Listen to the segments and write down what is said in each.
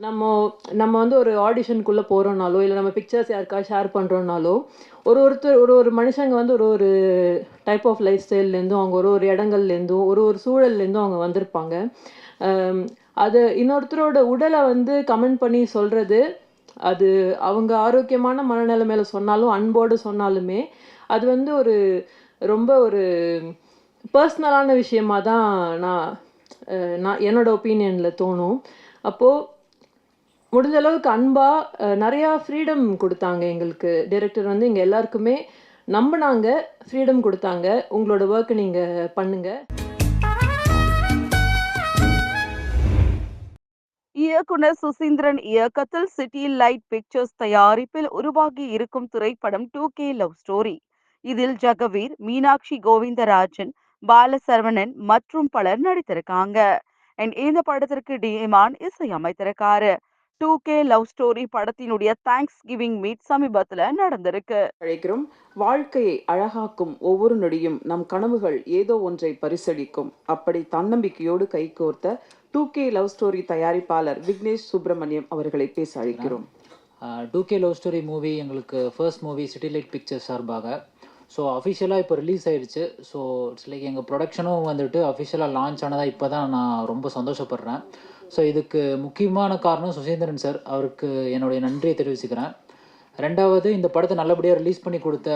நம்ம நம்ம வந்து ஒரு ஆடிஷனுக்குள்ளே போகிறோம்னாலோ இல்லை நம்ம பிக்சர்ஸ் யாருக்கா ஷேர் பண்ணுறோம்னாலோ ஒரு ஒருத்தர் ஒரு ஒரு மனுஷங்க வந்து ஒரு ஒரு டைப் ஆஃப் லைஃப் ஸ்டைல்லேருந்தும் அவங்க ஒரு ஒரு இடங்கள்லேருந்தும் ஒரு ஒரு சூழல்லேருந்தும் அவங்க வந்திருப்பாங்க. அது இன்னொருத்தரோட உடலை வந்து கமெண்ட் பண்ணி சொல்கிறது அது அவங்க ஆரோக்கியமான மனநிலைமையில சொன்னாலும் அன்போடு சொன்னாலுமே அது வந்து ஒரு ரொம்ப ஒரு பர்சனலான விஷயமா தான் நான் நான் என்னோட ஒப்பீனியனில் தோணும். அப்போது முடிஞ்ச அளவுக்கு அன்பாக நிறையா ஃப்ரீடம் கொடுத்தாங்க எங்களுக்கு. டைரக்டர் வந்து எங்கள் எல்லாருக்குமே நம்பினாங்க ஃப்ரீடம் கொடுத்தாங்க. உங்களோட ஒர்க்கை நீங்கள் பண்ணுங்கள் இயக்குனர் சுசீந்திரன் இயக்கத்தில் சிட்டி லைட் பிக்சர்ஸ் தயாரிப்பில் உருவாகி இருக்கும் திரைப்படம் டூ கே லவ் ஸ்டோரி இதில் ஜெகவீர் மீனாட்சி கோவிந்தராஜன் பாலசரவணன் மற்றும் பலர் நடித்திருக்காங்க. அண்ட் இந்த படத்திற்கு டிமான் இசையமைத்திருக்காரு. டூ கே லவ் ஸ்டோரி படத்தினுடைய தேங்க்ஸ் கிவிங் மீட் சமீபத்துல நடந்திருக்கு. அழைக்கிறோம். வாழ்க்கையை அழகாக்கும் ஒவ்வொரு நொடியும் நம் கனவுகள் ஏதோ ஒன்றை பரிசளிக்கும். அப்படி தன்னம்பிக்கையோடு கைகோர்த்த டூ கே லவ் ஸ்டோரி தயாரிப்பாளர் விக்னேஷ் சுப்பிரமணியம் அவர்களை பேச அழைக்கிறோம். Two K love story movie எங்களுக்கு first movie city light pictures சார்பாக. ஸோ அஃபிஷியலாக இப்போ ரிலீஸ் ஆயிடுச்சு. ஸோ இட்ஸ் லைக் எங்கள் ப்ரொடக்ஷனும் வந்துட்டு அஃபிஷியலாக லான்ச் ஆனதாக இப்போ தான் நான் ரொம்ப சந்தோஷப்படுறேன். ஸோ இதுக்கு முக்கியமான காரணம் சுசீந்திரன் சார் அவருக்கு என்னுடைய நன்றியை தெரிவிச்சுக்கிறேன். ரெண்டாவது இந்த படத்தை நல்லபடியாக ரிலீஸ் பண்ணி கொடுத்த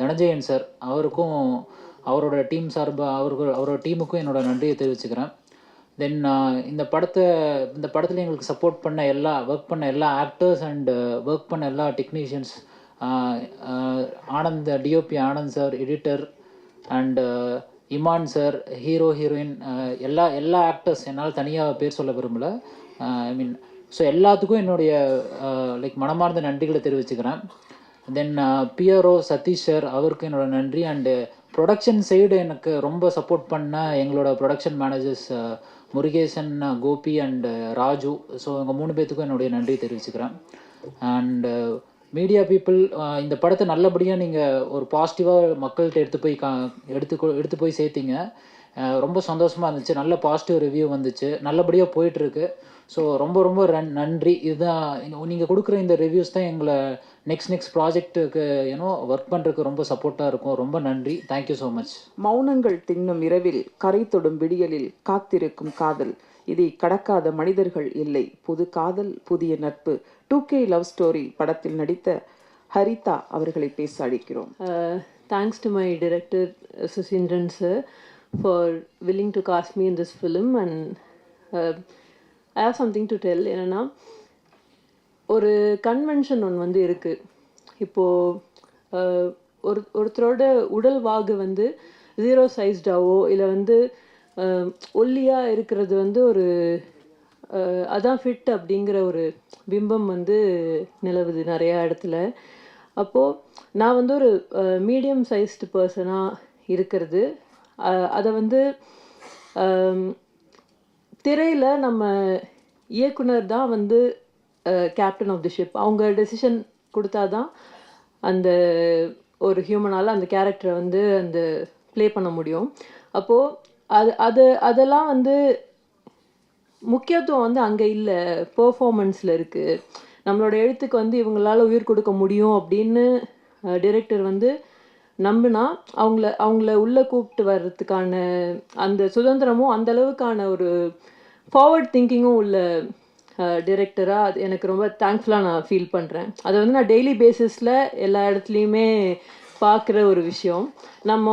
தனஞ்சயன் சார் அவருக்கும் அவரோட டீம் சார்பாக அவருக்கு அவரோட டீமுக்கும் என்னோட நன்றியை தெரிவிச்சுக்கிறேன். தென் இந்த படத்தை இந்த படத்தில் எங்களுக்கு சப்போர்ட் பண்ண எல்லா ஒர்க் பண்ண எல்லா ஆக்டர்ஸ் அண்ட் ஒர்க் பண்ண எல்லா technicians Anand DOP Anand sir editor and Imman sir hero heroine எல்லா எல்லா ஆக்டர்ஸ் என்னால் தனியாக பேர் சொல்ல விரும்பல. ஐ மீன் ஸோ எல்லாத்துக்கும் என்னுடைய லைக் மனமார்ந்த நன்றிகளை தெரிவிச்சுக்கிறேன். தென் பியரோ சதீஷ் சார் அவருக்கு என்னோடய நன்றி. அண்டு ப்ரொடக்ஷன் சைடு எனக்கு ரொம்ப சப்போர்ட் பண்ண எங்களோட production managers Murugesan Gopi and Raju. So இவங்க மூணு பேர்த்துக்கும் என்னுடைய நன்றி தெரிவிச்சுக்கிறேன். அண்டு மீடியா பீப்புள் இந்த படத்தை நல்லபடியாக நீங்கள் ஒரு பாசிட்டிவாக மக்கள்கிட்ட எடுத்து போய் கா எடுத்து எடுத்து போய் சேர்த்தீங்க. ரொம்ப சந்தோஷமாக இருந்துச்சு. நல்ல பாசிட்டிவ் ரிவ்யூ வந்துச்சு. நல்லபடியாக போயிட்டுருக்கு. ஸோ ரொம்ப ரொம்ப ரன் நன்றி. இதுதான் நீங்கள் கொடுக்குற இந்த ரிவ்யூஸ் தான் எங்களை நெக்ஸ்ட் நெக்ஸ்ட் ப்ராஜெக்ட்டுக்கு ஏன்னோ ஒர்க் பண்ணுறதுக்கு ரொம்ப சப்போர்ட்டாக இருக்கும். ரொம்ப நன்றி. தேங்க்யூ ஸோ மச் மௌனங்கள் தின்னும் இரவில் கரை தொடும் விடியலில் காத்திருக்கும் காதல். இதை கடக்காத மனிதர்கள் இல்லை. புது காதல் புதிய நட்பு. டூ கே லவ் ஸ்டோரி படத்தில் நடித்த ஹரிதா அவர்களை பேச அழைக்கிறோம். Thanks to my director Suseenthiran sir for willing to cast me in this film and I have something to tell என்னென்னா ஒரு கன்வென்ஷன் ஒன்று வந்து இருக்குது இப்போது uh, ஒரு ஒருத்தரோட உடல் வாகு வந்து ஜீரோ சைஸ்டாவோ இல்லை வந்து ஒல்லியாக இருக்கிறது வந்து ஒரு அதான் ஃபிட் அப்படிங்கிற ஒரு பிம்பம் வந்து நிலவுது நிறையா இடத்துல. அப்போது நான் வந்து ஒரு மீடியம் சைஸ்டு பர்சனாக இருக்கிறது. அதை வந்து திரையில் நம்ம இயக்குனர் தான் வந்து கேப்டன் ஆஃப் தி ஷிப் அவங்க டெசிஷன் கொடுத்தாதான் அந்த ஒரு ஹியூமனால் அந்த கேரக்டரை வந்து அந்த ப்ளே பண்ண முடியும். அப்போது அது அது அதெல்லாம் வந்து முக்கியத்துவம் வந்து அங்கே இல்லை. பெர்ஃபார்மன்ஸில் இருக்குது நம்மளோட எழுத்துக்கு வந்து இவங்களால உயிர் கொடுக்க முடியும் அப்படின்னு டிரெக்டர் வந்து நம்பினா அவங்கள அவங்கள உள்ளே கூப்பிட்டு வர்றதுக்கான அந்த சுதந்திரமும் அந்த அளவுக்கான ஒரு ஃபார்வர்ட் திங்கிங்கும் உள்ள டிரெக்டராக அது எனக்கு ரொம்ப தேங்க்ஃபுல்லாக நான் ஃபீல் பண்ணுறேன் அதை வந்து நான் டெய்லி பேசிஸில் எல்லா இடத்துலையுமே பார்க்குற ஒரு விஷயம். நம்ம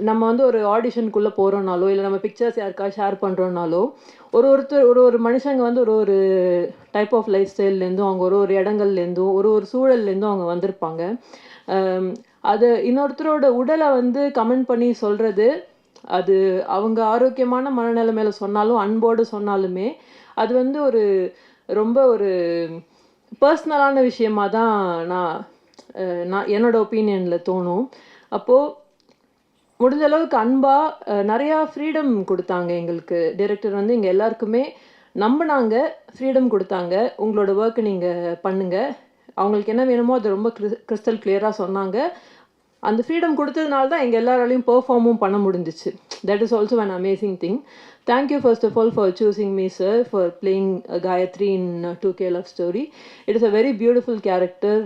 நம்ம வந்து ஒரு ஆடிஷனுக்குள்ளே போகிறோனாலோ இல்லை நம்ம பிக்சர்ஸ் யாருக்கா ஷேர் பண்ணுறோனாலோ ஒரு ஒருத்தர் ஒரு ஒரு மனுஷங்க வந்து ஒரு ஒரு டைப் ஆஃப் லைஃப் ஸ்டைல்லேருந்தும் அவங்க ஒரு ஒரு இடங்கள்லேருந்தும் ஒரு ஒரு சூழல்லேருந்தும் அவங்க வந்திருப்பாங்க. அது இன்னொருத்தரோட உடலை வந்து கமெண்ட் பண்ணி சொல்கிறது அது அவங்க ஆரோக்கியமான மனநிலைமையில சொன்னாலும் அன்போடு சொன்னாலுமே அது வந்து ஒரு ரொம்ப ஒரு பர்சனலான விஷயமா தான் நான் நான் என்னோட ஒப்பீனியனில் தோணும். அப்போது முடிஞ்ச அளவுக்கு அன்பாக நிறையா ஃப்ரீடம் கொடுத்தாங்க எங்களுக்கு. டைரக்டர் வந்து இங்கே எல்லாருக்குமே நம்பினாங்க ஃப்ரீடம் கொடுத்தாங்க. உங்களோட ஒர்க்கை நீங்கள் பண்ணுங்கள் அவங்களுக்கு என்ன வேணுமோ அது ரொம்ப கிறிஸ்டல் கிளியராக சொன்னாங்க. அந்த ஃப்ரீடம் கொடுத்ததுனால தான் எங்கள் எல்லாராலையும் பெர்ஃபார்மும் பண்ண முடிஞ்சிச்சு. That is also an amazing thing thank you first of all for choosing me sir for playing Gayathri in two K love story it is a very beautiful character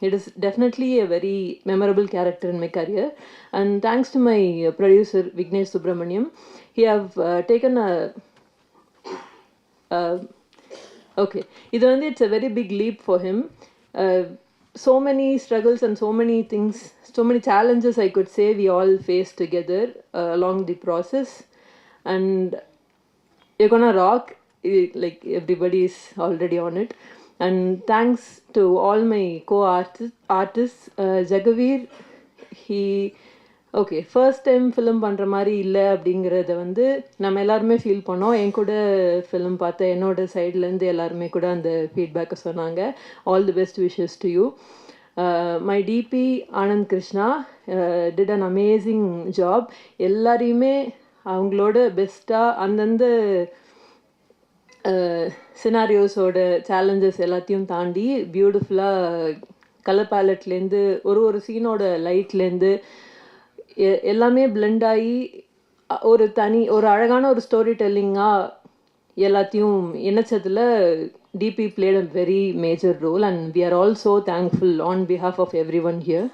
it is definitely a very memorable character in my career and thanks to my uh, producer vignesh subramaniam he have uh, taken a uh, okay இது வந்து it's a very big leap for him uh, so many struggles and so many things so many challenges i could say we all faced together uh, along the process and you're gonna rock it, like everybody is already on it And thanks to all my co-artists artists uh, jagaveer he okay first time film பண்ணுற மாதிரி இல்லை அப்படிங்கிறத வந்து நம்ம எல்லாருமே feel பண்ணோம். என் கூட film பார்த்த என்னோட சைட்லேருந்து எல்லாருமே கூட அந்த ஃபீட்பேக்கை சொன்னாங்க. All the best wishes to you my DP Anand Krishna did an amazing job எல்லாரையுமே அவங்களோட பெஸ்ட்டாக அந்தந்த சினாரியோஸோட சேலஞ்சஸ் எல்லாத்தையும் தாண்டி பியூட்டிஃபுல்லாக கலர் பேலட்லேருந்து ஒரு ஒரு சீனோட லைட்லேருந்து எல்லாமே பிளெண்ட் ஆகி ஒரு தனி ஒரு அழகான ஒரு ஸ்டோரி டெல்லிங்காக எல்லாத்தையும் இணைச்சதில் DP played a very major role and we are also thankful on behalf of everyone here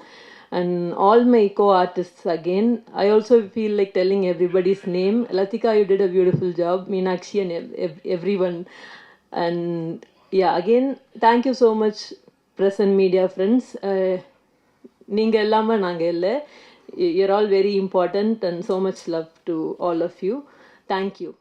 and all my co-artists again i also feel like telling everybody's name latika you did a beautiful job meenakshi and ev- ev- everyone and yeah again thank you so much press and media friends uh, நீங்க இல்லாம நாங்க இல்லை you're all very important and so much love to all of you thank you